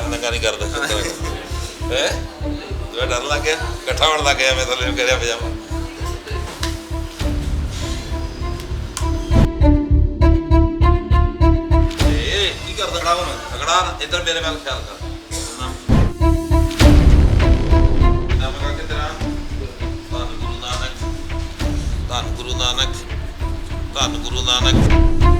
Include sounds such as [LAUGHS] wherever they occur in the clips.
ਨੰਗਾ ਨੰਗਾ ਨਹੀਂ ਕਰਦਾ ਹੈ? ਤੂੰ ਡਰ ਲੱਗ ਗਿਆ, ਇਕੱਠਾ ਹੋਣ ਲੱਗ ਗਿਆ, ਮੈਂ ਥੱਲੇ ਨੂੰ ਕਰਿਆ ਪਜਾਮਾ। ਏ, ਕੀ ਕਰਦਾ ਖੜਾ ਹੁਣ ਅਗੜਾ ਇੱਧਰ ਮੇਰੇ ਵੱਲ ਖਿਆਲ ਕਰ। ਧੰਨ ਗੁਰੂ ਨਾਨਕ, ਧੰਨ ਗੁਰੂ ਨਾਨਕ, ਧੰਨ ਗੁਰੂ ਨਾਨਕ।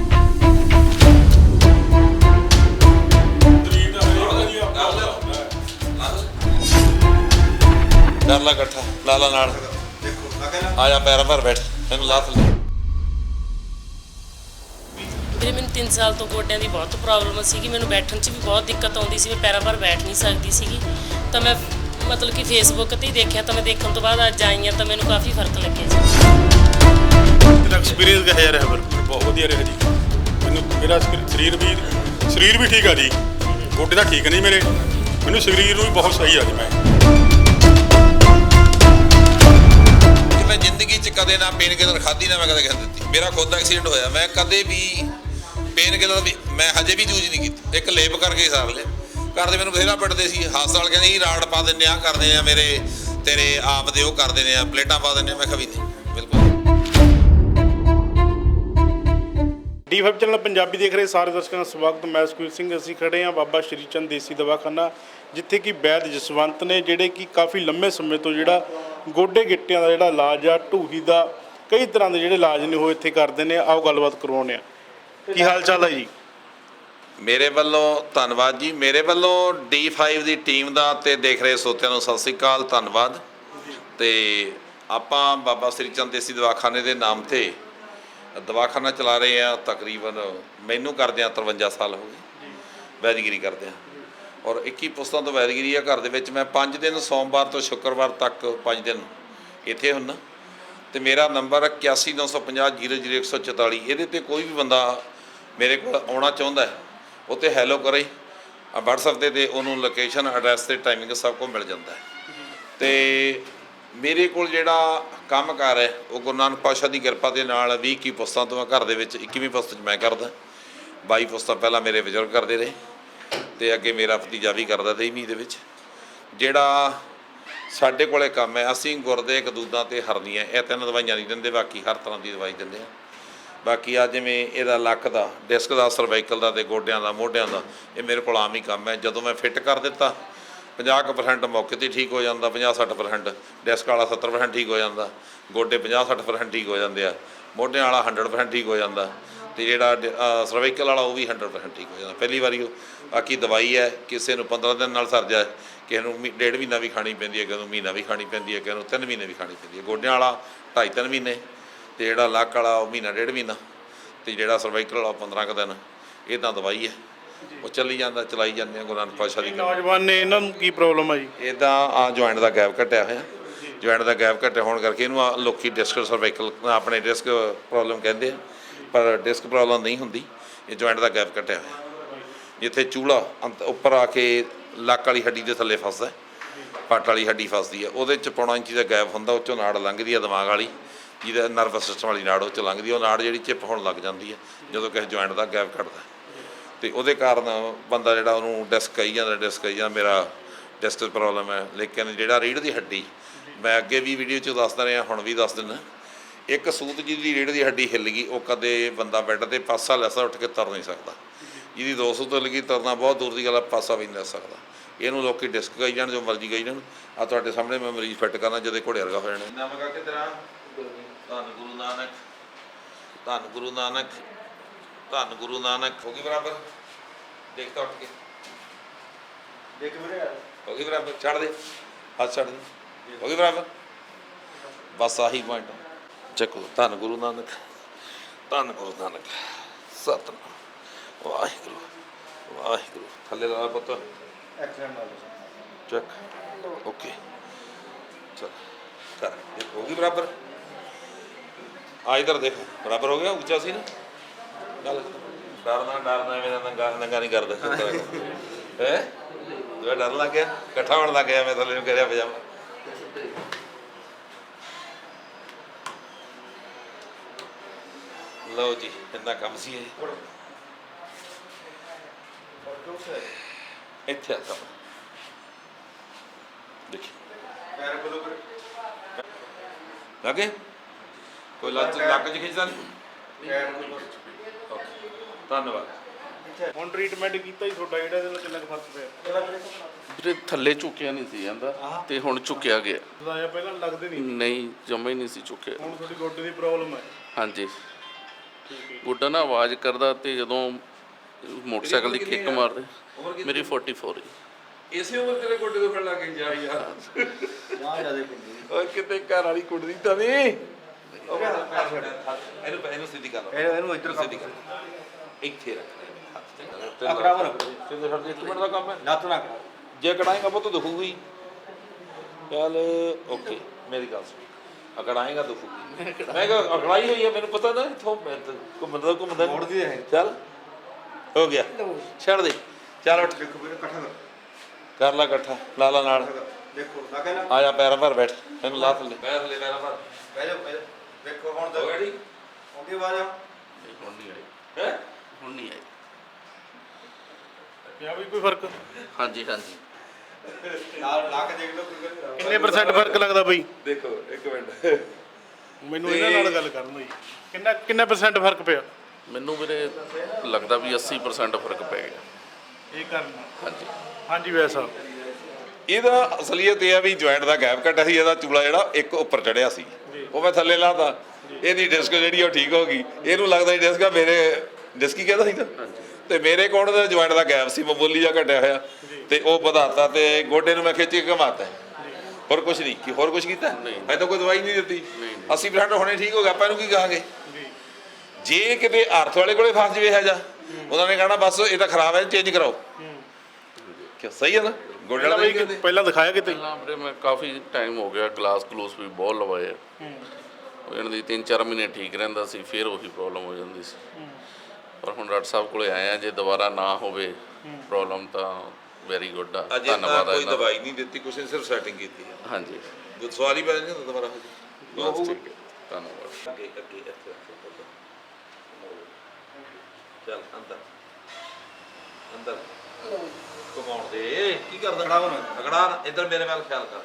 ਲਾ ਇਕੱਠਾ ਲਾ ਲਾ ਨਾਲ। ਆ ਜਾ ਪੈਰਾਂ ਪਰ ਬੈਠ ਇਹਨੂੰ ਲਾ ਥੱਲੇ। ਵੀਰੇ ਮੈਨੂੰ 3 ਸਾਲ ਤੋਂ ਗੋਡਿਆਂ ਦੀ ਬਹੁਤ ਪ੍ਰੋਬਲਮ ਸੀਗੀ। ਮੈਨੂੰ ਬੈਠਣ 'ਚ ਵੀ ਬਹੁਤ ਦਿੱਕਤ ਆਉਂਦੀ ਸੀ ਮੈਂ ਪੈਰਾਂ ਪਰ ਬੈਠ ਨਹੀਂ ਸਕਦੀ ਸੀਗੀ। ਤਾਂ ਮੈਂ ਮਤਲਬ ਕਿ ਫੇਸਬੁੱਕ ਤੇ ਹੀ ਦੇਖਿਆ ਤਾਂ ਮੈਂ ਦੇਖਣ ਤੋਂ ਬਾਅਦ ਅੱਜ ਆਈ ਹਾਂ ਤਾਂ ਮੈਨੂੰ ਕਾਫੀ ਫ਼ਰਕ ਲੱਗਿਆ ਜੀ। ਮੇਰਾ ਐਕਸਪੀਰੀਅੰਸ ਕਿਹੋ ਰਿਹਾ ਫਿਰ? ਬਹੁਤ ਵਧੀਆ ਰਿਹਾ ਜੀ। ਮੈਨੂੰ ਮੇਰਾ ਸਰੀਰ- ਸਰੀਰ ਵੀ ਸਰੀਰ ਵੀ ਠੀਕ ਆ ਜੀ। ਗੋਡੇ ਤਾਂ ਠੀਕ ਨਹੀਂ ਮੇਰੇ। ਮੈਨੂੰ ਸਰੀਰ ਨੂੰ ਵੀ ਬਹੁਤ ਸਹੀ ਆ ਜੀ ਮੈਂ। ਮੈਂ ਜ਼ਿੰਦਗੀ 'ਚ ਕਦੇ ਨਾ ਪੇਨ ਕਿਲਰ ਖਾਧੀ, ਨਾ ਮੈਂ ਕਦੇ ਕਹਿ ਦਿੱਤੀ ਮੇਰਾ ਖੁਦ ਦਾ ਐਕਸੀਡੈਂਟ ਹੋਇਆ। ਮੈਂ ਕਦੇ ਵੀ ਪੇਨ ਕਿਲਰ ਵੀ ਮੈਂ ਹਜੇ ਵੀ ਯੂਜ਼ ਨਹੀਂ ਕੀਤੀ। ਇੱਕ ਲੇਪ ਕਰਕੇ ਹੀ ਸਾਰ ਲਿਆ। ਮੈਨੂੰ ਬਥੇਰਾ ਪਿੱਟਦੇ ਸੀ। ਹਸਪਤਾਲ ਕਹਿੰਦੇ ਸੀ, ਰਾੜ ਪਾ ਦਿੰਦੇ ਆ, ਕਰਦੇ ਆ ਮੇਰੇ ਤੇਰੇ ਆਪ ਦੇ ਉਹ ਕਰ ਦਿੰਦੇ ਆ, ਪਲੇਟਾਂ ਪਾ ਦਿੰਦੇ ਆ। ਮੈਂ ਕਿਹਾ ਨਹੀਂ। ਬਿਲਕੁਲ। ਡੀ5 ਚੈਨਲ ਪੰਜਾਬੀ ਦੇਖ ਰਹੇ ਸਾਰੇ ਦਰਸ਼ਕਾਂ ਦਾ ਸਵਾਗਤ। ਮੈਂ ਸੁਖਵੀਰ ਸਿੰਘ। ਅਸੀਂ ਖੜੇ ਹਾਂ ਬਾਬਾ ਸ਼੍ਰੀ ਚੰਦ ਦੇਸੀ ਦਵਾਖਾਨਾ, ਜਿੱਥੇ ਕਿ ਵੈਦ ਜਸਵੰਤ ਨੇ, ਜਿਹੜੇ ਕਿ ਕਾਫੀ ਲੰਮੇ ਸਮੇਂ ਤੋਂ ਜਿਹੜਾ ਗੋਡੇ ਗਿੱਟਿਆਂ ਦਾ ਜਿਹੜਾ ਇਲਾਜ ਆ ਢੂਹੀ ਦਾ ਕਈ ਤਰ੍ਹਾਂ ਦੇ ਜਿਹੜੇ ਇਲਾਜ ਨੇ ਉਹ ਇੱਥੇ ਕਰਦੇ ਨੇ ਆਓ ਗੱਲਬਾਤ ਕਰਵਾਉਂਦੇ ਆ ਕੀ ਹਾਲ ਚਾਲ ਹੈ ਜੀ? ਮੇਰੇ ਵੱਲੋਂ ਧੰਨਵਾਦ ਜੀ। ਮੇਰੇ ਵੱਲੋਂ D5 ਦੀ ਟੀਮ ਦਾ ਤੇ ਦੇਖ ਰਹੇ ਸੋਤਿਆਂ ਨੂੰ ਸਤਿ ਸ੍ਰੀ ਅਕਾਲ ਧੰਨਵਾਦ। ਤੇ ਆਪਾਂ ਬਾਬਾ ਸ੍ਰੀ ਚੰਦ ਦੇਸੀ ਦਵਾਖਾਨੇ ਦੇ ਨਾਮ ਤੇ ਦਵਾਖਾਨਾ ਚਲਾ ਰਹੇ ਆ ਤਕਰੀਬਨ ਮੈਨੂੰ ਕਰਦਿਆਂ 53 ਸਾਲ ਹੋ ਗਏ। ਵੈਦਗਿਰੀ ਕਰਦੇ ਆ ਔਰ 21 ਪੁਸਤਾਂ ਤੋਂ ਵੈਦਗਿਰੀ ਆ ਘਰ ਦੇ ਵਿੱਚ। ਮੈਂ 5 ਦਿਨ ਸੋਮਵਾਰ ਤੋਂ ਸ਼ੁੱਕਰਵਾਰ ਤੱਕ 5 ਦਿਨ ਇੱਥੇ ਹੁੰਨਾ। ਤੇ ਮੇਰਾ ਨੰਬਰ 8195000144 ਇਹਦੇ ਤੇ ਕੋਈ ਵੀ ਬੰਦਾ ਮੇਰੇ ਕੋਲ ਆਉਣਾ ਚਾਹੁੰਦਾ ਹੈ, ਉਹ ਤੇ ਹੈਲੋ ਕਰੇ। ਆ WhatsApp ਤੇ ਤੇ ਉਹਨੂੰ ਲੋਕੇਸ਼ਨ ਐਡਰੈਸ ਤੇ ਟਾਈਮਿੰਗ ਸਭ ਕੁਝ ਮਿਲ ਜਾਂਦਾ ਹੈ। ਤੇ ਮੇਰੇ ਕੋਲ ਜਿਹੜਾ ਕੰਮ ਕੰਮਕਾਰ ਹੈ, ਉਹ ਗੁਰੂ ਨਾਨਕ ਪਾਤਸ਼ਾਹ ਦੀ ਕਿਰਪਾ ਦੇ ਨਾਲ 20 ਕੀ ਪੁਸਤਾਂ ਤੋਂ ਮੈਂ ਘਰ ਦੇ ਵਿੱਚ 21ਵੀਂ ਪੁਸਤ 'ਚ ਮੈਂ ਕਰਦਾ। 22 ਪੁਸਤਾਂ ਪਹਿਲਾਂ ਮੇਰੇ ਬਜ਼ੁਰਗ ਕਰਦੇ ਰਹੇ। ਤੇ ਅੱਗੇ ਮੇਰਾ ਭਤੀਜਾ ਵੀ ਕਰਦਾ 23ਵੀਂ ਦੇ ਵਿੱਚ। ਜਿਹੜਾ ਸਾਡੇ ਕੋਲੇ ਕੰਮ ਹੈ, ਅਸੀਂ ਗੁਰਦੇ ਕਦੂਦਾਂ ਤੇ ਹਰਨੀਆਂ ਇਹ ਤਿੰਨ ਦਵਾਈਆਂ ਨਹੀਂ ਦਿੰਦੇ, ਬਾਕੀ ਹਰ ਤਰ੍ਹਾਂ ਦੀ ਦਵਾਈ ਦਿੰਦੇ ਆ। ਬਾਕੀ ਆ ਜਿਵੇਂ ਇਹਦਾ ਲੱਕ ਦਾ, ਡਿਸਕ ਦਾ, ਸਰਵਾਈਕਲ ਦਾ ਤੇ ਗੋਡਿਆਂ ਦਾ, ਮੋਢਿਆਂ ਦਾ, ਇਹ ਮੇਰੇ ਕੋਲ ਆਮ ਹੀ ਕੰਮ ਹੈ। ਜਦੋਂ ਮੈਂ ਫਿੱਟ ਕਰ ਦਿੱਤਾ 50% ਮੌਕੇ ਤੇ ਠੀਕ ਹੋ ਜਾਂਦਾ 50-60% ਡਿਸਕ ਵਾਲਾ 70% ਠੀਕ ਹੋ ਜਾਂਦਾ, ਗੋਡੇ 50-60% ਠੀਕ ਹੋ ਜਾਂਦੇ ਆ, ਮੋਢਿਆਂ ਵਾਲਾ 100% ਠੀਕ ਹੋ ਜਾਂਦਾ। ਤੇ ਜਿਹੜਾ ਸਰਵਾਈਕਲ ਵਾਲਾ ਉਹ ਵੀ 100% ਠੀਕ ਹੋ ਜਾਂਦਾ। ਪਹਿਲੀ ਵਾਰੀ ਉਹ ਬਾਕੀ ਦਵਾਈ ਹੈ ਕਿਸੇ ਨੂੰ 15 ਦਿਨ ਨਾਲ ਸਰ ਜਾਏ ਕਿਸੇ ਨੂੰ ਮਹੀ- ਡੇਢ ਮਹੀਨਾ ਵੀ ਖਾਣੀ ਪੈਂਦੀ ਹੈ ਕਿਸੇ ਨੂੰ ਮਹੀਨਾ ਵੀ ਖਾਣੀ ਪੈਂਦੀ ਹੈ ਕਿਸੇ ਨੂੰ 3 ਮਹੀਨੇ ਵੀ ਖਾਣੀ ਪੈਂਦੀ ਹੈ। ਗੋਡਿਆਂ ਵਾਲਾ 2.5-3 ਮਹੀਨੇ ਤੇ ਜਿਹੜਾ ਲੱਕ ਵਾਲਾ ਉਹ ਮਹੀਨਾ ਡੇਢ ਮਹੀਨਾ ਤੇ ਜਿਹੜਾ ਸਰਵਾਈਕਲ ਵਾਲਾ 15 ਕੁ ਦਿਨ ਇਹ ਤਾਂ ਦਵਾਈ ਹੈ। ਉਹ ਚੱਲੀ ਜਾਂਦਾ ਚਲਾਈ ਜਾਂਦੇ ਆ ਗੁਰੂ ਨਾਨਕ ਪਾਤਸ਼ਾਹ ਦੀ ਕਿਰਪਾ ਨੌਜਵਾਨ ਨੇ ਇਹਨਾਂ ਨੂੰ ਕੀ ਪ੍ਰੋਬਲਮ ਹੈ ਜੀ? ਇਦਾਂ ਆ ਜੁਆਇੰਟ ਦਾ ਗੈਪ ਘਟਿਆ ਹੋਇਆ। ਜੁਆਇੰਟ ਦਾ ਗੈਪ ਘਟਿਆ ਹੋਣ ਕਰਕੇ ਇਹਨੂੰ ਆ ਲੋਕੀ ਡਿਸਕ ਸਰਵਾਈਕਲ ਆਪਣੇ ਡਿਸਕ ਪ੍ਰੋਬਲਮ ਕਹਿੰਦੇ ਆ। ਪਰ ਡਿਸਕ ਪ੍ਰੋਬਲਮ ਨਹੀਂ ਹੁੰਦੀ, ਇਹ ਜੁਆਇੰਟ ਦਾ ਗੈਪ ਘਟਿਆ ਹੋਇਆ। ਜਿੱਥੇ ਚੂਲਾ ਅੰਤ- ਉੱਪਰ ਆ ਕੇ ਲੱਕ ਵਾਲੀ ਹੱਡੀ ਦੇ ਥੱਲੇ ਫਸਦਾ, ਪੱਟ ਵਾਲੀ ਹੱਡੀ ਫਸਦੀ ਹੈ ਉਹਦੇ ਚ ਪੌਣਾ ਇੰਚੀ ਦਾ ਗੈਪ ਹੁੰਦਾ, ਉਹ ਚੋਂ ਨਾੜ ਲੰਘਦੀ ਹੈ ਦਿਮਾਗ ਵਾਲੀ, ਜਿਹਦਾ ਨਰਵਸ ਸਿਸਟਮ ਵਾਲੀ ਨਾੜ, ਉਹ ਚ ਲੰਘਦੀ ਉਹ ਨਾੜ ਜਿਹੜੀ ਚਿਪ ਹੋਣ ਲੱਗ ਜਾਂਦੀ ਹੈ ਜਦੋਂ ਕਿਸੇ ਜੁਆਇੰਟ ਦਾ ਗੈਪ ਘਟਦਾ ਹੈ। ਤੇ ਉਹਦੇ ਕਾਰਨ ਬੰਦਾ ਜਿਹੜਾ ਉਹਨੂੰ ਡਿਸਕ ਕਹੀ ਜਾਂਦਾ, ਡਿਸਕ ਕਹੀ ਜਾਂਦਾ, ਮੇਰਾ ਡਿਸਕ ਪ੍ਰੋਬਲਮ ਹੈ। ਲੇਕਿਨ ਜਿਹੜਾ ਰੀੜ ਦੀ ਹੱਡੀ, ਮੈਂ ਅੱਗੇ ਵੀ ਵੀਡੀਓ 'ਚ ਦੱਸਦਾ ਰਿਹਾ, ਹੁਣ ਵੀ ਦੱਸ ਦਿੰਦਾ। ਇੱਕ ਸੂਤ ਜਿਹਦੀ ਰੀੜ ਦੀ ਹੱਡੀ ਹਿੱਲ ਗਈ ਉਹ ਕਦੇ ਬੰਦਾ ਬੈੱਡ ਤੇ ਪਾਸਾ ਲੈਸਾ ਉੱਠ ਕੇ ਤੁਰ ਨਹੀਂ ਸਕਦਾ। ਜਿਹਦੀ ਦੋ ਸੂਤ ਹਿੱਲ ਗਈ ਤੁਰਨਾ ਬਹੁਤ ਦੂਰ ਦੀ ਗੱਲ ਆ ਪਾਸਾ ਵੀ ਨਹੀਂ ਲੈ ਸਕਦਾ। ਇਹਨੂੰ ਲੋਕੀ ਡਿਸਕ ਕਹੀ ਜਾਣ ਜੋ ਮਰਜ਼ੀ ਕਹੀ ਜਾਣ। ਆ ਤੁਹਾਡੇ ਸਾਹਮਣੇ ਮੈਂ ਮਰੀਜ਼ ਫਿੱਟ ਕਰਨਾ ਜਦੇ ਘੋੜੇ ਵਰਗਾ ਹੋ ਜਾਣਾ। ਨਾਮ ਕਾ ਕਿਤਰਾ? ਧੰਨ ਗੁਰੂ ਨਾਨਕ। ਧੰਨ ਗੁਰੂ ਨਾਨਕ। ਧੰਨ ਗੁਰੂ ਨਾਨਕ। ਹੋ ਗਈ ਬਰਾਬਰ? ਦੇਖ ਤਾਂ ਉੱਠ ਕੇ। ਦੇਖ ਵੀਰੇ। ਹੋ ਗਈ ਬਰਾਬਰ? ਛੱਡ ਦੇ। ਹੱਥ ਛੱਡ ਦੇ। ਹੋ ਗਈ ਬਰਾਬਰ? ਬਸ ਆਹੀ ਪੁਆਇੰਟ ਚੱਕੋ ਧੰਨ ਗੁਰੂ ਨਾਨਕ ਧੰਨ ਗੁਰੂ ਨਾਨਕ ਸਤਨਾਮ। ਵਾਹਿਗੁਰੂ ਵਾਹਿਗੁਰੂ। ਥੱਲੇ ਲਾ ਪੁੱਤ। ਐਕਸੀਡੈਂਟ ਚੱਕ। ਓਕੇ। ਚਲ ਕਰ। ਦੇਖ ਹੋ ਗਈ ਬਰਾਬਰ। ਆ ਇਧਰ ਦੇਖ ਬਰਾਬਰ ਹੋ ਗਿਆ ਉੱਚਾ ਸੀ ਨਾ? ਗੱਲ ਡਰਨਾ ਡਰਨਾ ਮੇਰਾ ਨੰਗਾ ਨੰਗਾ ਨਹੀਂ ਕਰਦਾ। [LAUGHS] ਹੈ? ਤੂੰ ਡਰ ਲੱਗ ਗਿਆ? ਇਕੱਠਾ ਹੋਣ ਲੱਗ ਗਿਆ ਮੈਂ ਥੱਲੇ ਨੂੰ ਕਰਿਆ ਪਜਾਮਾ। ਲਓ ਜੀ ਇੰਨਾ ਕੰਮ ਸੀ ਇਹ। ਇੱਥੇ ਆ ਸਾਹਮਣੇ। ਦੇਖੀ। ਲੱਗੇ? ਕੋਈ ਲੱਤ ਲੱਕ ਚ ਖਿੱਚਦਾ ਨਹੀਂ? ਓਕੇ। ਧੰਨਵਾਦ। ਹੁਣ ਟ੍ਰੀਟਮੈਂਟ ਕੀਤਾ ਹੀ ਤੁਹਾਡਾ ਜਿਹੜਾ ਇਹਦੇ ਨਾਲ ਕਿੰਨਾ ਕੁ ਫ਼ਰਕ ਪਿਆ? ਵੀਰੇ ਥੱਲੇ ਝੁਕਿਆ ਨਹੀਂ ਸੀ ਜਾਂਦਾ ਤੇ ਹੁਣ ਝੁਕਿਆ ਗਿਆ। ਪਹਿਲਾਂ ਲੱਗਦੇ ਨਹੀਂ? ਨਹੀਂ ਜਮਾ ਹੀ ਨਹੀਂ ਸੀ ਝੁਕਿਆ। ਹੁਣ ਤੁਹਾਡੀ ਗੋਡੇ ਦੀ ਪ੍ਰੋਬਲਮ ਹੈ ਹਾਂਜੀ। ਗੁੱਡਾ ਨਾ ਆਵਾਜ਼ ਕਰਦਾ ਤੇ ਜਦੋਂ ਮੋਟਰਸਾਈਕਲ ਦੀ ਕਿੱਕ ਮਾਰਦੇ। ਮੇਰੀ 44 ਹੈ ਇਸੇ ਉਮਰ ਤੇਰੇ ਗੋਡੇ ਤੋਂ ਫੜ ਲਾ ਕੇ ਜਾ ਯਾਰ। ਨਾ ਜਿਆਦੇ ਪਿੰਡੀ ਓਏ ਕਿਤੇ ਘਰ ਵਾਲੀ ਕੁੜਦੀ ਤਾਂ ਨਹੀਂ ਇਹਨੂੰ ਇਹਨੂੰ ਸਿੱਧੀ ਕਰ ਲਓ। ਇਹ ਇਹਨੂੰ ਇੱਧਰ ਕਰ ਸਿੱਧੀ ਕਰ ਇੱਥੇ ਰੱਖ ਲੈ। ਹੱਥ ਤੇ ਅਕੜਾ ਬਣ ਸਿੱਧੇ ਛੱਡ ਦੇ ਇੱਕ ਮਿੰਟ ਦਾ ਕੰਮ ਹੈ। ਲੱਤ ਨਾ ਕਰਾ ਜੇ ਕੜਾਏਗਾ ਪੁੱਤ ਦੁਖੂਗੀ। ਚੱਲ ਓਕੇ। ਮੇਰੀ ਗੱਲ ਸੁਣ। ਅਕੜਾਏਗਾ ਦੁਖੂਗੀ ਮੈਂ ਕਿਹਾ ਅਕੜਾਈ ਹੋਈ ਹੈ ਮੈਨੂੰ ਪਤਾ ਨਾ ਇਥੋਂ ਘੁੰਮਦਾ ਘੁੰਮਦਾ। ਮੋੜਦੀ ਹੈ ਚੱਲ ਹੋ ਗਿਆ। ਛੱਡ ਦੇ। ਚੱਲ ਉੱਠ। ਦੇਖੋ ਵੀਰੇ ਇਕੱਠਾ ਕਰ। ਕਰ ਲੈ ਇਕੱਠਾ ਲਾ ਲਾ ਨਾਲ। ਦੇਖੋ ਨਾ? ਆ ਜਾ ਪੈਰਾਂ ਭਰ ਬੈਠ। ਇਹਨੂੰ ਲਾ ਥੱਲੇ। ਪੈਰ ਥੱਲੇ ਪੈਰਾਂ ਭਰ। ਬਹਿ ਜਾਓ ਬਹਿ ਜਾਓ। ਦੇਖੋ ਹੁਣ ਤਾਂ ਠੀਕ ਆਉਂਦੀ ਆਵਾਜ਼। ਆ ਨਹੀਂ, ਹੁਣ ਨਹੀਂ ਆਈ। ਹੈ? ਹੁਣ ਨਹੀਂ ਆਈ। ਪਿਆ ਵੀ ਕੋਈ ਫ਼ਰਕ? ਹਾਂਜੀ ਹਾਂਜੀ। ਨਾਲ ਲਾ ਕੇ ਦੇਖ ਲਓ ਕੋਈ ਗੱਲ ਨਹੀਂ। ਕਿੰਨੇ ਪਰਸੈਂਟ ਫ਼ਰਕ ਲੱਗਦਾ ਬਈ? ਦੇਖੋ ਇੱਕ ਮਿੰਟ। ਮੈਨੂੰ ਇਹਨਾਂ ਨਾਲ ਗੱਲ ਕਰਨ ਜੀ। ਕਿੰਨਾ ਕਿੰਨਾ ਪਰਸੈਂਟ ਫ਼ਰਕ ਪਿਆ? ਮੈਨੂੰ ਵੀਰੇ ਲੱਗਦਾ ਵੀ 80% ਫ਼ਰਕ ਪੈ ਗਿਆ। ਇਹ ਕਰਨਾ ਹਾਂਜੀ। ਹਾਂਜੀ ਵੈਸਾ ਇਹਦਾ ਅਸਲੀਅਤ ਇਹ ਆ ਵੀ ਜੁਆਇੰਟ ਦਾ ਗੈਪ ਘਟਿਆ ਸੀ ਇਹਦਾ ਚੂਲਾ ਜਿਹੜਾ ਇੱਕ ਉੱਪਰ ਚੜਿਆ ਸੀ। ਉਹ ਮੈਂ ਥੱਲੇ ਲਾਤਾ। ਇਹਦੀ ਡਿਸਕ ਜਿਹੜੀ ਉਹ ਠੀਕ ਹੋ ਗਈ। ਇਹਨੂੰ ਲੱਗਦਾ ਇਹ ਡਿਸਕ ਆ ਮੇਰੇ ਡਿਸਕ ਹੀ ਕਹਿੰਦਾ ਸੀ ਤੇ ਮੇਰੇ ਕੋਲ ਦਾ ਜੁਆਇੰਟ ਦਾ ਗੈਪ ਸੀ ਮਾਮੂਲੀ ਜਿਹਾ ਘਟਿਆ ਹੋਇਆ। ਤੇ ਉਹ ਵਧਾਤਾ ਤੇ ਗੋਡੇ ਨੂੰ ਮੈਂ ਖਿੱਚ ਕੇ ਘਮਾਤਾ। ਹੋਰ ਕੁਝ ਨਹੀਂ। ਕੀ ਹੋਰ ਕੁਝ ਕੀਤਾ? ਐ ਤਾਂ ਕੋਈ ਦਵਾਈ ਨਹੀਂ ਦਿੱਤੀ। 80% ਹੁਣੇ ਠੀਕ ਹੋ ਗਿਆ ਆਪਾਂ ਇਹਨੂੰ ਕੀ ਕਹਾਂਗੇ? ਜੇ। ਕਿਤੇ ਅਰਥ ਵਾਲੇ ਕੋਲੇ ਫਸ ਜਵੇ ਹੈ। ਜਾ ਉਹਨਾਂ ਨੇ ਕਹਣਾ ਬਸ ਇਹ ਤਾਂ ਖਰਾਬ ਹੈ ਚੇਂਜ ਕਰਾਓ। ਕਿਉਂ? ਸਹੀ ਹੈ ਨਾ? ਗੋਡੇ ਪਹਿਲਾਂ ਵਾਲਾ ਵੀ ਪਹਿਲਾਂ ਦਿਖਾਇਆ ਕਿਤੇ? ਪਹਿਲਾਂ ਮੈਂ ਕਾਫੀ ਟਾਈਮ ਹੋ ਗਿਆ ਗਲਾਸ ਗਲੂਸ ਵੀ ਬਹੁਤ ਲਵਾਏ ਆ। ਉਹ ਇਹਨਾਂ ਦੀ 3-4 ਮਹੀਨੇ ਠੀਕ ਰਹਿੰਦਾ ਸੀ ਫਿਰ ਉਹੀ ਪ੍ਰੋਬਲਮ ਹੋ ਜਾਂਦੀ ਸੀ। ਪਰ ਹੁਣ ਡਾਕਟਰ ਸਾਹਿਬ ਕੋਲੇ ਆਏ ਆ ਜੇ ਦੁਬਾਰਾ ਨਾ ਹੋਵੇ ਪ੍ਰੋਬਲਮ ਤਾਂ ਵੈਰੀ ਗੁੱਡ ਆ ਅਜੇ ਤਾਂ ਧੰਨਵਾਦ ਆ ਕੋਈ ਇਹਨਾਂ ਦਾ। ਦਵਾਈ ਨਹੀਂ ਦਿੱਤੀ ਕੁਛ ਨਹੀਂ ਸਿਰਫ ਸੈਟਿੰਗ ਕੀਤੀ ਹੈ ਹਾਂਜੀ। ਗੁੱਡ ਸਵਾਲ ਹੀ ਪੈ ਨਹੀਂ ਹੁੰਦਾ ਦੁਬਾਰਾ। ਹੋ ਬਸ ਠੀਕ ਹੈ। ਧੰਨਵਾਦ। ਅੱਗੇ ਅੱਗੇ ਇੱਥੇ ਚੱਲ ਅੰਦਰ। ਅੰਦਰ। ਕਮਾਉਣ ਦੇ। ਕੀ ਕਰਦਾ ਖੜਾ ਹੋ ਨਾ। ਅਗੜਾ ਇੱਧਰ ਮੇਰੇ ਵੱਲ ਖਿਆਲ ਕਰ।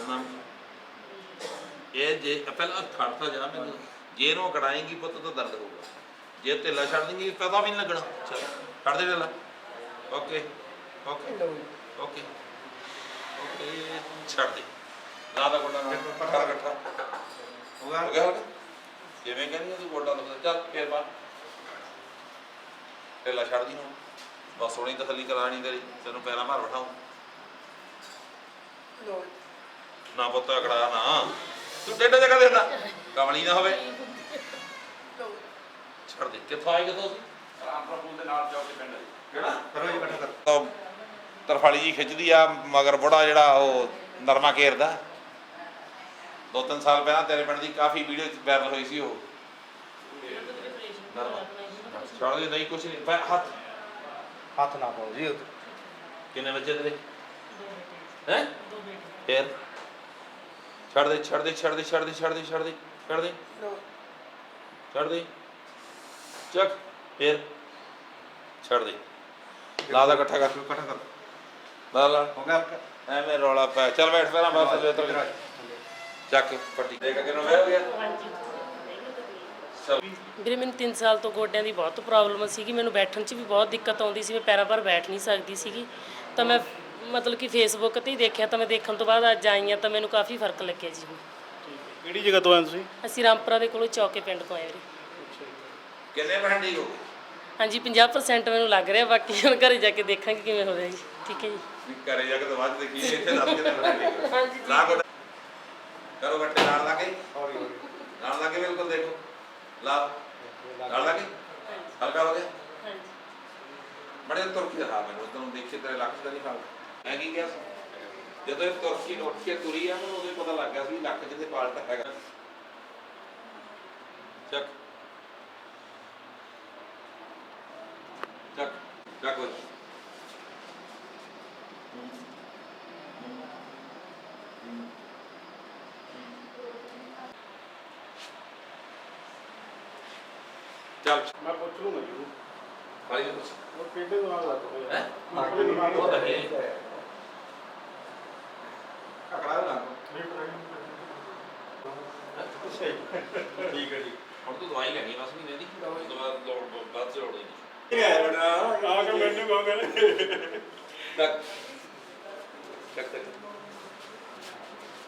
ਉਹਨਾਂ ਨੂੰ। ਇਹ ਜੇ ਪਹਿਲਾਂ ਖੜਤਾ ਜਾ ਮੈਨੂੰ। ਜੇ ਇਹਨੂੰ ਅਕੜਾਏਂਗੀ ਪੁੱਤ ਤਾਂ ਦਰਦ ਹੋਊਗਾ। ਜੇ ਢਿੱਲਾ ਛੱਡ ਦੇਂਗੀ ਪਤਾ ਵੀ ਨਹੀਂ ਲੱਗਣਾ। ਚਲ ਛੱਡ ਦੇ ਢਿੱਲਾ ਓਕੇ। ਓਕੇ ਓਕੇ ਓਕੇ ਛੱਡ ਦੇ। ਲਾ ਦਾ ਗੋਡਾ ਨਾਲ। ਇਕੱਠਾ ਇਕੱਠਾ ਹੋ ਗਿਆ? ਹੋ ਗਿਆ ਜਿਵੇਂ ਕਹਿੰਦੀ ਤੂੰ ਗੋਡਾ ਦੁਖਦਾ? ਚੱਲ ਫੇਰ ਪਾ ਢਿੱਲਾ ਛੱਡ ਦੀ ਹੁਣ। ਬਸ ਹੁਣੀ ਤਸੱਲੀ ਕਰਾਣੀ ਤੇਰੀ। ਤੈਨੂੰ ਪੈਰਾਂ ਭਾਰ ਬਿਠਾਉ ਨਾ ਪੁੱਤ ਅਕੜਾ ਨਾ। ਤੂੰ ਟੇਢਾ ਜਗ੍ਹਾ ਦੇਦਾ ਕਮਲੀ ਨਾ ਹੋਵੇ। ਛੱਡ ਦੇ। ਕਿੱਥੋਂ ਆਏ ਕਿੱਥੋਂ ਸੀ ਰਾਮਪੁਰ ਦੇ ਨਾਲ ਚੌਕ ਦੇ ਪਿੰਡ। ਕਿਹੜਾ? ਕਰੋ ਜੀ ਇਕੱਠਾ ਕਰ। ਤਰਫਾਲੀ ਜੀ ਖਿੱਚਦੀ ਆ ਮਗਰ ਬੁੜਾ ਜਿਹੜਾ ਉਹ ਨਰਮਾ ਘੇਰਦਾ। ਦੋ ਤਿੰਨ ਸਾਲ ਪਹਿਲਾਂ ਤੇਰੇ ਪਿੰਡ ਦੀ ਕਾਫੀ ਵੀਡੀਓ ਵਾਇਰਲ ਹੋਈ ਸੀ ਉਹ। ਨਰਮਾ। ਨਹੀਂ ਕੁਛ ਨਹੀਂ ਪੈ ਹੱਥ। ਹੱਥ ਨਾ ਪਾਓ ਜੀ ਕਿੰਨੇ ਬੱਚੇ ਤੇਰੇ? ਹੈ? ਫੇਰ? ਛੱਡ ਦੇ ਛੱਡ ਦੇ ਛੱਡ ਦੇ ਛੱਡ ਦੇ ਛੱਡ ਦੇ ਛੱਡ ਦੇ ਛੱਡ ਦੇ। ਛੱਡ ਦੇ। ਚੱਕ। ਫੇਰ? ਛੱਡ ਦੇ। ਲਾ ਦਾ ਇਕੱਠਾ ਕਰ। ਇਕੱਠਾ ਕਰ। ਲਾ ਲਾ। ਹੋ ਗਿਆ ਹਲਕਾ? ਐਵੇਂ ਰੌਲਾ ਪੈ ਚੱਲ ਬੈਠ ਪਹਿਲਾਂ ਬਸ ਥੱਲੇ ਉਤਰ ਕੇ ਚੱਕ ਪੱਟੀ ਦੇਖ ਕੇ ਨਾ ਹੋ ਗਿਆ। ਚੱਲ ਵੀਰੇ ਮੈਨੂੰ 3 ਸਾਲ ਤੋਂ ਗੋਡਿਆਂ ਦੀ ਬਹੁਤ ਪ੍ਰੋਬਲਮ ਸੀਗੀ। ਮੈਨੂੰ ਬੈਠਣ 'ਚ ਵੀ ਬਹੁਤ ਦਿੱਕਤ ਆਉਂਦੀ ਸੀ। ਮੈਂ ਪੈਰਾਂ ਪਰ ਬੈਠ ਨਹੀਂ ਸਕਦੀ ਸੀਗੀ। ਤਾਂ ਮੈਂ ਮਤਲਬ ਕਿ ਫੇਸਬੁੱਕ ਤੇ ਹੀ ਦੇਖਿਆ। ਤਾਂ ਮੈਂ ਦੇਖਣ ਤੋਂ ਬਾਅਦ ਅੱਜ ਆਈ ਹਾਂ ਤਾਂ ਮੈਨੂੰ ਕਾਫੀ ਫ਼ਰਕ ਲੱਗਿਆ ਜੀ। ਕਿਹੜੀ ਜਗ੍ਹਾ ਤੋਂ ਆਏ ਤੁਸੀਂ? ਅਸੀਂ ਰਾਮਪੁਰਾ ਦੇ ਕੋਲੋਂ ਚੌਕੇ ਪਿੰਡ ਤੋਂ ਆਏ ਵੀਰੇ। ਕਿੰਨੇ ਠੀਕ ਹੋ ਗਏ ਹਾਂਜੀ 50% ਮੈਨੂੰ ਲੱਗ ਰਿਹਾ। ਬਾਕੀ ਹੁਣ ਘਰੇ ਜਾ ਕੇ ਦੇਖਾਂਗੇ ਕਿਵੇਂ ਹੋ ਰਿਹਾ ਜੀ। ਠੀਕ ਹੈ ਜੀ। ਵੀ ਘਰੇ ਜਾ ਕੇ ਤਾਂ ਬਾਅਦ ਦੇਖੀ ਇੱਥੇ ਦੱਸ ਕੇ [LAUGHS] ਨਾ ਲਾ ਗੋਡਾ ਕਰੋ ਗੱਟੇ ਨਾਲ ਲਾ ਕੇ ਹੌਲੀ ਹੌਲੀ। ਨਾਲ ਲਾ ਕੇ ਬਿਲਕੁਲ ਦੇਖੋ। ਲਾ ਨਾਲ ਲਾ ਕੇ ਹਲਕਾ ਹੋ ਗਿਆ? ਹਾਂਜੀ। ਬੜੇ ਤੁਰਕੀ ਰਹਾ ਮੈਨੂੰ ਉਦੋਂ ਦੇਖੇ ਤੇਰੇ ਲੱਕ ਦਾ ਨਹੀਂ ਹਾਲ। ਮੈਂ ਕੀ ਕਿਹਾ ਜਦੋਂ ਇਹ ਤੁਰਕੀ ਨੂੰ ਉੱਠ ਕੇ ਤੁਰੀ ਆ ਮੈਨੂੰ ਉਦੋਂ ਪਤਾ ਲੱਗ ਗਿਆ ਸੀ ਲੱਕ ਜਿੱਥੇ ਪਾਲਟ ਹੈਗਾ। ਚੱਕ। ਨੂੰ ਮਿਲੂ ਕਾਲੀ ਨੂੰ ਉਹ ਪੇਟੇ ਦੇ ਨਾਲ ਲੱਗ ਹੋਇਆ ਹੈ? ਮਾਰਕੀਟ ਦੇ ਨਾਲ ਉਹ ਹੈ ਕਕੜਾ ਨਾ ਠੀਕ ਹੈ ਜੀ। ਹੁਣ ਤੂੰ ਦਵਾਈ ਲੈਣੀ ਬਸ ਮਹੀਨੇ ਦੀ। ਉਸ ਤੋਂ ਬਾਅਦ ਲੋੜ ਬਾਅਦ ਚ ਲੋੜ ਨਹੀਂ ਠੀਕ ਹੈ ਬੜਾ ਆ ਕੇ ਮੈਨੂੰ ਕਹੋਗੇ ਤੱਕ ਤੱਕ ਤੱਕ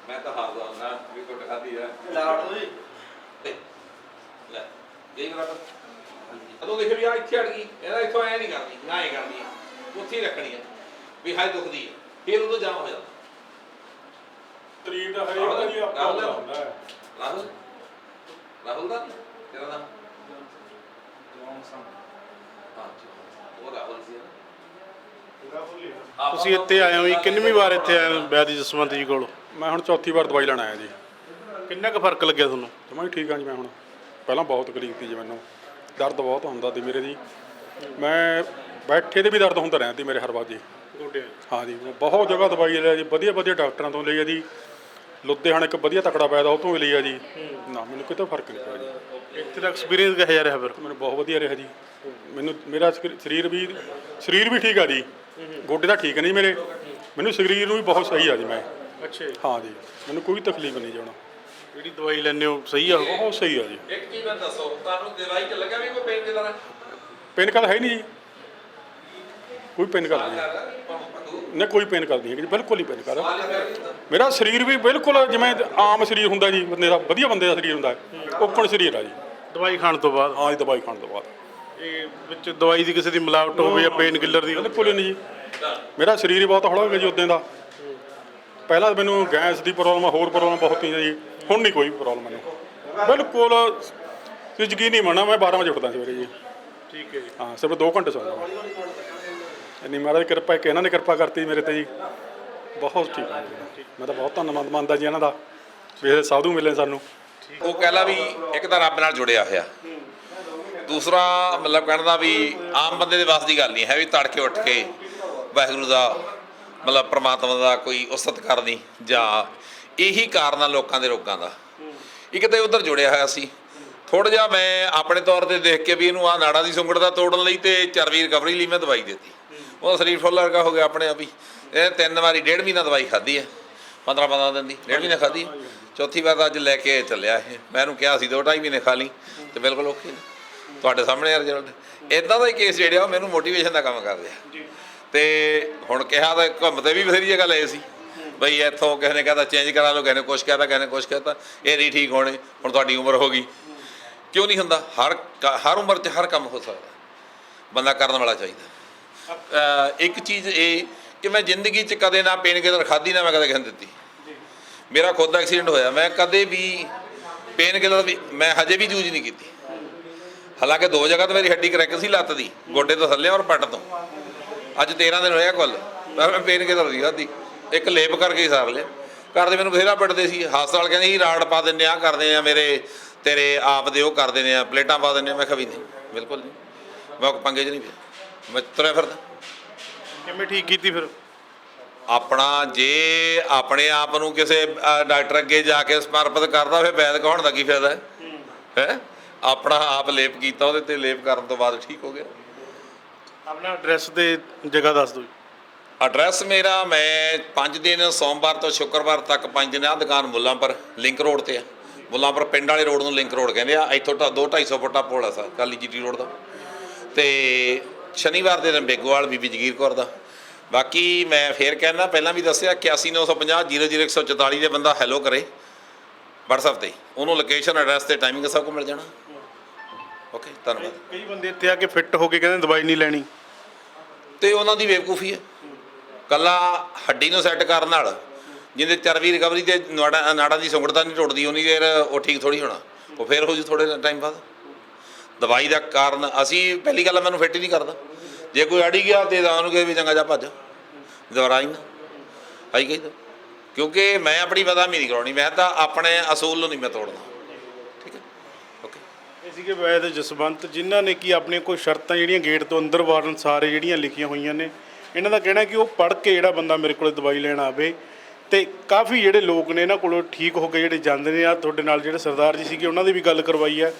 ਮੈਂ ਤਾਂ ਹਾਰ ਜਾਂਦਾ ਵੀ ਟੁੱਟ ਖਾਦੀ ਆ। ਲਾੜ ਜੀ। ਲੈ ਜੇ ਮੇਰਾ ਅਦੋਂ ਦੇਖ ਵੀ ਆ ਇੱਥੇ ਅੜ ਗਈ ਇਹਦਾ ਇੱਥੋਂ ਐ ਨਹੀਂ ਕਰਨੀ ਨਾ ਇਹ ਕਰਨੀ ਹੈ ਉੱਥੇ ਹੀ ਰੱਖਣੀ ਹੈ ਵੀ ਹਾਏ ਦੁਖਦੀ ਹੈ ਫਿਰ ਉਦੋਂ ਜਾਮ ਹੋ ਜਾਂਦਾ ਸਰੀਰ ਦਾ ਹਰੇਕ ਦਾ ਜੀ ਆਪਣਾ। ਹੁੰਦਾ ਹੈ ਰਾਹੁਲ ਰਾਹੁਲ ਦਾ ਨੀ? ਤੇਰਾ ਨਾਮ ਹਾਂ ਉਹ ਰਾਹੁਲ ਸੀ ਨਾ ਤੁਸੀਂ ਇੱਥੇ ਆਏ ਹੋ ਜੀ ਕਿੰਨਵੀਂ ਵਾਰ ਇੱਥੇ ਆਏ ਹੋ ਵੈਦ ਜਸਵੰਤ ਜੀ ਕੋਲ ਮੈਂ ਹੁਣ ਚੌਥੀ ਵਾਰ ਦਵਾਈ ਲੈਣ ਆਇਆ ਜੀ। ਕਿੰਨਾ ਕੁ ਫ਼ਰਕ ਲੱਗਿਆ ਤੁਹਾਨੂੰ? ਜਮਾਂ ਹੀ ਠੀਕ ਹਾਂ ਜੀ ਮੈਂ ਹੁਣ ਪਹਿਲਾਂ ਬਹੁਤ ਤਕਲੀਫ ਸੀ ਜੀ ਮੈਨੂੰ। ਦਰਦ ਬਹੁਤ ਹੁੰਦਾ ਸੀ ਮੇਰੇ ਜੀ ਮੈਂ ਬੈਠੇ ਤੇ ਵੀ ਦਰਦ ਹੁੰਦਾ ਰਹਿੰਦਾ ਸੀ ਮੇਰੇ ਹਰ ਵਾਰ ਜੀ। ਹਾਂ ਜੀ ਮੈਂ ਬਹੁਤ ਜਗ੍ਹਾ ਦਵਾਈ ਲਈ ਆ ਜੀ ਵਧੀਆ ਵਧੀਆ ਡਾਕਟਰਾਂ ਤੋਂ ਲਈ ਆ ਜੀ। ਲੁਧਿਆਣੇ ਇੱਕ ਵਧੀਆ ਤਕੜਾ ਪੈਦਾ ਉਹ ਤੋਂ ਵੀ ਲਈ ਆ ਜੀ। ਨਾ ਮੈਨੂੰ ਕਿਤੇ ਫ਼ਰਕ ਨਹੀਂ ਪਿਆ ਜੀ। ਇੱਥੇ ਦਾ ਐਕਸਪੀਰੀਅੰਸ ਕਿਹੋ ਜਿਹਾ ਰਿਹਾ ਫਿਰ? ਮੈਨੂੰ ਬਹੁਤ ਵਧੀਆ ਰਿਹਾ ਜੀ। ਮੈਨੂੰ ਮੇਰਾ ਸਕ- ਸਰੀਰ ਵੀ ਸਰੀਰ ਵੀ ਠੀਕ ਆ ਜੀ। ਗੋਡੇ ਤਾਂ ਠੀਕ ਨਹੀਂ ਮੇਰੇ। ਮੈਨੂੰ ਸਰੀਰ ਨੂੰ ਵੀ ਬਹੁਤ ਸਹੀ ਆ ਜੀ ਮੈਂ। ਅੱਛਾ ਹਾਂ ਜੀ ਮੈਨੂੰ ਕੋਈ ਤਕਲੀਫ ਨਹੀਂ ਜੀ ਹੁਣ। ਜਿਹੜੀ ਦਵਾਈ ਲੈਂਦੇ ਹੋ? ਸਹੀ ਆ? ਉਹ ਬਹੁਤ ਸਹੀ ਆ ਜੀ। ਇੱਕ ਚੀਜ਼ ਮੈਂ ਦੱਸੋ ਤੁਹਾਨੂੰ ਦਵਾਈ ਚ ਲੱਗਾ ਵੀ ਕੋਈ ਪੇਨ ਕਿਲਰ ਹੈ ਪੈਨ ਕਾਰਡ ਹੈ ਨਹੀਂ ਜੀ। ਕੋਈ ਪੈਨ ਕਾਰਡ ਨਹੀਂ। ਨਹੀਂ ਕੋਈ ਪੈਨ ਕਾਰਡ ਨਹੀਂ ਹੈ ਜੀ। ਬਿਲਕੁਲ ਹੀ ਪੈਨ ਕਾਰਡ ਮੇਰਾ ਸਰੀਰ ਵੀ ਬਿਲਕੁਲ ਜਿਵੇਂ ਆਮ ਸਰੀਰ ਹੁੰਦਾ ਜੀ ਬੰਦੇ ਦਾ ਵਧੀਆ ਬੰਦੇ ਦਾ ਸਰੀਰ ਹੁੰਦਾ। ਓਪਨ ਸਰੀਰ ਆ ਜੀ। ਦਵਾਈ ਖਾਣ ਤੋਂ ਬਾਅਦ? ਹਾਂ ਜੀ ਦਵਾਈ ਖਾਣ ਤੋਂ ਬਾਅਦ। ਇਹ ਵਿੱਚ ਦਵਾਈ ਦੀ ਕਿਸੇ ਦੀ ਮਿਲਾਵਟ ਹੋਵੇ ਜਾਂ ਪੇਨ ਕਿਲਰ ਦੀ ਬਿਲਕੁਲ ਨਹੀਂ ਜੀ। ਮੇਰਾ ਸਰੀਰ ਹੀ ਬਹੁਤ ਹੌਲਾ ਹੋ ਗਿਆ ਜੀ ਉਦੋਂ ਦਾ। ਪਹਿਲਾਂ ਤਾਂ ਮੈਨੂੰ ਗੈਸ ਦੀ ਪ੍ਰੋਬਲਮ ਹੋਰ ਪ੍ਰੋਬਲਮ ਬਹੁਤ ਸੀ ਜੀ। ਹੁਣ ਨਹੀਂ ਕੋਈ ਪ੍ਰੋਬਲਮ ਮੈਨੂੰ ਬਿਲਕੁਲ ਤੁਸੀਂ ਯਕੀਨ ਨਹੀਂ ਮੰਨਣਾ ਮੈਂ 12 ਵਜੇ ਉੱਠਦਾ ਸਵੇਰੇ ਜੀ। ਠੀਕ ਹੈ ਜੀ। ਹਾਂ ਸਿਰਫ 2 ਘੰਟੇ ਸੌਂਦਾ ਮੈਂ। ਇੰਨੀ ਮਹਾਰਾਜ ਦੀ ਕਿਰਪਾ ਕਿ ਇਹਨਾਂ ਨੇ ਕਿਰਪਾ ਕਰਤੀ ਮੇਰੇ ਤੇ ਜੀ। ਬਹੁਤ ਠੀਕ ਹੈ ਜੀ। ਮੈਂ ਤਾਂ ਬਹੁਤ ਧੰਨਵਾਦ ਮੰਨਦਾ ਜੀ ਇਹਨਾਂ ਦਾ। ਵੀ ਇਹ ਸਾਧੂ ਮਿਲੇ ਸਾਨੂੰ। ਉਹ ਕਹਿਲਾ ਵੀ ਇੱਕ ਤਾਂ ਰੱਬ ਨਾਲ ਜੁੜਿਆ ਹੋਇਆ। ਦੂਸਰਾ ਮਤਲਬ ਕਹਿਣ ਦਾ ਵੀ ਆਮ ਬੰਦੇ ਦੇ ਵੱਸ ਦੀ ਗੱਲ ਨਹੀਂ ਹੈ ਵੀ ਤੜਕੇ ਉੱਠ ਕੇ ਵਾਹਿਗੁਰੂ ਦਾ ਮਤਲਬ ਪ੍ਰਮਾਤਮਾ ਦਾ ਕੋਈ ਉਸਤਤ ਕਰਨੀ ਜਾਂ ਇਹੀ ਕਾਰਨ ਆ ਲੋਕਾਂ ਦੇ ਰੋਗਾਂ ਦਾ। ਇੱਕ ਤਾਂ ਉਧਰ ਜੁੜਿਆ ਹੋਇਆ ਸੀ। ਥੋੜਾ ਜਿਹਾ ਮੈਂ ਆਪਣੇ ਤੌਰ ਤੇ ਦੇਖ ਕੇ ਵੀ ਇਹਨੂੰ ਆ ਨਾੜਾ ਦੀ ਸੁੰਗੜ ਦਾ ਤੋੜਨ ਲਈ ਤੇ ਚਰਬੀ ਰਿਕਵਰੀ ਲਈ ਮੈਂ ਦਵਾਈ ਦਿੱਤੀ। ਉਹਦਾ ਸਰੀਰ ਫੁੱਲ ਵਰਗਾ ਹੋ ਗਿਆ ਆਪਣੇ ਆਪ ਹੀ। ਇਹ ਤਿੰਨ ਵਾਰੀ ਡੇਢ ਮਹੀਨਾ ਦਵਾਈ ਖਾਧੀ ਹੈ 15 15 ਦਿਨ ਦੀ। ਡੇਢ ਮਹੀਨਾ ਖਾਧੀ ਚੌਥੀ ਵਾਰ ਅੱਜ ਲੈ ਕੇ ਚੱਲਿਆ ਇਹ। ਮੈਂ ਇਹਨੂੰ ਕਿਹਾ ਸੀ ਦੋ ਢਾਈ ਮਹੀਨੇ ਖਾ ਲਈ ਤੇ ਬਿਲਕੁਲ ਓਕੇ ਤੁਹਾਡੇ ਸਾਹਮਣੇ ਰਿਜ਼ਲਟ ਇਦਾਂ ਦਾ ਹੀ ਕੇਸ ਜਿਹੜਾ ਮੈਨੂੰ ਮੋਟੀਵੇਸ਼ਨ ਦਾ ਕੰਮ ਕਰ ਰਿਹਾ। ਤੇ ਹੁਣ ਕਿਹਾ ਤਾਂ ਘੁੰਮਦੇ ਵੀ ਬਥੇਰੀ ਜਗ੍ਹਾ ਲਏ ਸੀ। ਬਈ ਇੱਥੋਂ ਕਿਸੇ ਨੇ ਕਹਤਾ ਚੇਂਜ ਕਰਾ ਲਓ, ਕਿਸੇ ਨੇ ਕੁਛ ਕਹਤਾ, ਕਿਸੇ ਨੇ ਕੁਛ ਕਹਤਾ, ਇਹ ਨਹੀਂ ਠੀਕ ਹੋਣੇ, ਹੁਣ ਤੁਹਾਡੀ ਉਮਰ ਹੋ ਗਈ। ਕਿਉਂ ਨਹੀਂ ਹੁੰਦਾ? ਹਰ ਕ- ਹਰ ਉਮਰ 'ਚ ਹਰ ਕੰਮ ਹੋ ਸਕਦਾ। ਬੰਦਾ ਕਰਨ ਵਾਲਾ ਚਾਹੀਦਾ। ਇੱਕ ਚੀਜ਼ ਇਹ ਕਿ ਮੈਂ ਜ਼ਿੰਦਗੀ 'ਚ ਕਦੇ ਨਾ ਪੇਨ ਕਿਲਰ ਖਾਧੀ, ਨਾ ਮੈਂ ਕਦੇ ਕਿਸੇ ਦਿੱਤੀ। ਮੇਰਾ ਖੁਦ ਦਾ ਐਕਸੀਡੈਂਟ ਹੋਇਆ। ਮੈਂ ਕਦੇ ਵੀ ਪੇਨ ਕਿਲਰ ਵੀ ਮੈਂ ਹਜੇ ਵੀ ਯੂਜ਼ ਨਹੀਂ ਕੀਤੀ। ਹਾਲਾਂਕਿ ਦੋ ਜਗ੍ਹਾ ਤੇ ਮੇਰੀ ਹੱਡੀ ਕਰੈਕ ਸੀ ਲੱਤ ਦੀ, ਗੋਡੇ ਤੋਂ ਥੱਲੇ ਔਰ ਪੱਟ ਤੋਂ। ਅੱਜ 13 ਦਿਨ ਹੋਇਆ ਕੁੱਲ। ਪਰ ਮੈਂ ਪੇਨ ਕਿਲਰ ਨਹੀਂ ਖਾਧੀ। ਇੱਕ ਲੇਪ ਕਰਕੇ ਹੀ ਸਾਰ ਲਿਆ। ਘਰ ਦੇ ਮੈਨੂੰ ਬਥੇਰਾ ਪਿੱਟਦੇ ਸੀ। ਹਸਪਤਾਲ ਕਹਿੰਦੇ ਸੀ ਰਾੜ ਪਾ ਦਿੰਦੇ ਆ ਕਰਦੇ ਆ ਮੇਰੇ ਤੇਰੇ ਆਪ ਦੇ ਉਹ ਕਰ ਦਿੰਦੇ ਆ ਪਲੇਟਾਂ ਪਾ ਦਿੰਦੇ ਆ। ਮੈਂ ਕਿਹਾ ਵੀ ਨਹੀਂ ਬਿਲਕੁਲ ਨਹੀਂ। ਮੈਂ ਪੰਗੇ 'ਚ ਨਹੀਂ ਪਿਆ। ਮੈਂ ਤੁਰਿਆ ਫਿਰਦਾ। ਕਿਵੇਂ ਠੀਕ ਕੀਤੀ ਫਿਰ? ਆਪਣਾ ਜੇ ਆਪਣੇ ਆਪ ਨੂੰ ਕਿਸੇ ਡਾਕਟਰ ਅੱਗੇ ਜਾ ਕੇ ਸਮਰਪਿਤ ਕਰਦਾ ਫਿਰ ਵੈਦ ਕਹਾਉਣ ਦਾ ਕੀ ਫਾਇਦਾ ਹੈ? ਹੈ? ਆਪਣਾ ਆਪ ਲੇਪ ਕੀਤਾ ਉਹਦੇ ਤੇ ਲੇਪ ਕਰਨ ਤੋਂ ਬਾਅਦ ਠੀਕ ਹੋ ਗਿਆ। ਆਪਣਾ ਐਡਰੈਸ ਤੇ ਜਗ੍ਹਾ ਦੱਸ ਦਿਓ ਜੀ। ਐਡਰੈਸ ਮੇਰਾ ਮੈਂ 5 ਦਿਨ ਸੋਮਵਾਰ ਤੋਂ ਸ਼ੁੱਕਰਵਾਰ ਤੱਕ 5 ਦਿਨ ਆ ਦੁਕਾਨ ਮੁੱਲਾਂਪੁਰ ਲਿੰਕ ਰੋਡ ਤੇ ਆ। ਮੁੱਲਾਂਪੁਰ ਪਿੰਡ ਵਾਲੇ ਰੋਡ ਨੂੰ ਲਿੰਕ ਰੋਡ ਕਹਿੰਦੇ ਆ। ਇੱਥੋਂ ਤਾਂ 2 250 ਫੁੱਟਾ ਪੁਲ ਆ ਸਰ ਕਾਲੀ ਜੀਟੀ ਰੋਡ ਦਾ। ਤੇ ਸ਼ਨੀਵਾਰ ਦੇ ਦਿਨ ਬੇਗੋਵਾਲ ਬੀਬੀ ਜਗੀਰ ਕੌਰ ਦਾ। ਬਾਕੀ ਮੈਂ ਫੇਰ ਕਹਿਣਾ ਪਹਿਲਾਂ ਵੀ ਦੱਸਿਆ 8195 00144 ਦੇ ਬੰਦਾ ਹੈਲੋ ਕਰੇ। WhatsApp ਤੇ। ਉਹਨੂੰ ਲੋਕੇਸ਼ਨ ਐਡਰੈਸ ਤੇ ਟਾਈਮਿੰਗ ਸਭ ਕੁਝ ਮਿਲ ਜਾਣਾ। ਓਕੇ ਧੰਨਵਾਦ। ਕਈ ਬੰਦੇ ਇੱਥੇ ਆ ਕੇ ਫਿੱਟ ਹੋ ਕੇ ਕਹਿੰਦੇ ਦਵਾਈ ਨਹੀਂ ਲੈਣੀ। ਤੇ ਉਹਨਾਂ ਦੀ ਬੇਵਕੂਫੀ ਹੈ। ਕੱਲਾ ਹੱਡੀ ਨੂੰ ਸੈੱਟ ਕਰਨ ਨਾਲ ਜਿੰਦੇ ਚਰਬੀ ਰਿਕਵਰੀ ਤੇ ਨਾੜਾ, ਨਾੜਾਂ ਦੀ ਸੁੰਗੜਤਾ ਨਹੀਂ ਟੁੱਟਦੀ, ਉਨੀ ਦੇਰ ਉਹ ਠੀਕ ਥੋੜੀ ਹੋਣਾ। ਉਹ ਫੇਰ ਹੋ ਜੂ ਥੋੜੇ ਟਾਈਮ ਬਾਅਦ। ਦਵਾਈ ਦਾ ਕਾਰਨ ਅਸੀਂ ਪਹਿਲੀ ਗੱਲ ਮੈਨੂੰ ਫਿੱਟ ਹੀ ਨਹੀਂ ਕਰਦਾ। ਜੇ ਕੋਈ ਅੜੀ ਗਿਆ ਤੇ ਤਾਂ ਉਹਨੂੰ ਕਹੇ ਵੀ ਚੰਗਾ ਜਾ ਭੱਜ। ਦੁਬਾਰਾ ਹੀ ਨਾ। ਆਈ ਕਹੀਦਾ ਕਿਉਂਕਿ ਮੈਂ ਆਪਣੀ ਬਦਾਮੀ ਨਹੀਂ ਕਰਾਉਣੀ, ਮੈਂ ਤਾਂ ਆਪਣੇ ਅਸੂਲ ਨੂੰ ਨਹੀਂ ਮੈਂ ਤੋੜਨਾ ਠੀਕ ਹੈ? ਓਕੇ ਇਹ ਸੀਗੇ ਵੈਦ ਜਸਵੰਤ, ਜਿਨ੍ਹਾਂ ਨੇ ਕੀ ਆਪਣੀਆਂ ਕੋਈ ਸ਼ਰਤਾਂ ਜਿਹੜੀਆਂ ਗੇਟ ਤੋਂ ਅੰਦਰ ਵਾਰਨ ਸਾਰੇ ਜਿਹੜੀਆਂ ਲਿਖੀਆਂ ਹੋਈਆਂ ਨੇ ਇਹਨਾਂ ਦਾ ਕਹਿਣਾ ਕਿ ਉਹ ਪੜ੍ਹ ਕੇ ਜਿਹੜਾ ਬੰਦਾ ਮੇਰੇ ਕੋਲ ਦਵਾਈ ਲੈਣ ਆਵੇ ਤੇ ਕਾਫੀ ਜਿਹੜੇ ਲੋਕ ਨੇ ਇਹਨਾਂ ਕੋਲੋਂ ਠੀਕ ਹੋ ਕੇ ਜਿਹੜੇ ਜਾਂਦੇ ਨੇ। ਆ ਤੁਹਾਡੇ ਨਾਲ ਜਿਹੜੇ ਸਰਦਾਰ ਜੀ ਸੀਗੇ, ਉਹਨਾਂ ਦੀ ਵੀ ਗੱਲ ਕਰਵਾਈ ਹੈ।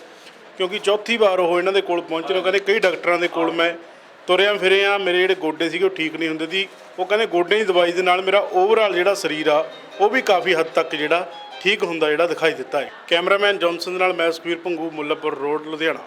ਕਿਉਂਕਿ ਚੌਥੀ ਵਾਰ ਉਹ ਇਹਨਾਂ ਦੇ ਕੋਲ ਪਹੁੰਚੇ ਉਹ ਕਹਿੰਦੇ ਕਈ ਡਾਕਟਰਾਂ ਦੇ ਕੋਲ ਮੈਂ ਤੁਰਿਆ ਫਿਰਿਆ ਮੇਰੇ ਜਿਹੜੇ ਗੋਡੇ ਸੀਗੇ ਉਹ ਠੀਕ ਨਹੀਂ ਹੁੰਦੇ ਸੀ। ਉਹ ਕਹਿੰਦੇ ਗੋਡੇ ਦੀ ਦਵਾਈ ਦੇ ਨਾਲ ਮੇਰਾ ਓਵਰਆਲ ਜਿਹੜਾ ਸਰੀਰ ਆ, ਉਹ ਵੀ ਕਾਫੀ ਹੱਦ ਤੱਕ ਜਿਹੜਾ ਠੀਕ ਹੁੰਦਾ, ਜਿਹੜਾ ਦਿਖਾਈ ਦਿੱਤਾ ਹੈ। ਕੈਮਰਾਮੈਨ ਜੌਨਸਨ ਦੇ ਨਾਲ, ਮੈਂ ਸੁਖਵੀਰ ਭੰਗੂ, ਮੁੱਲਾਪੁਰ ਰੋਡ, ਲੁਧਿਆਣਾ।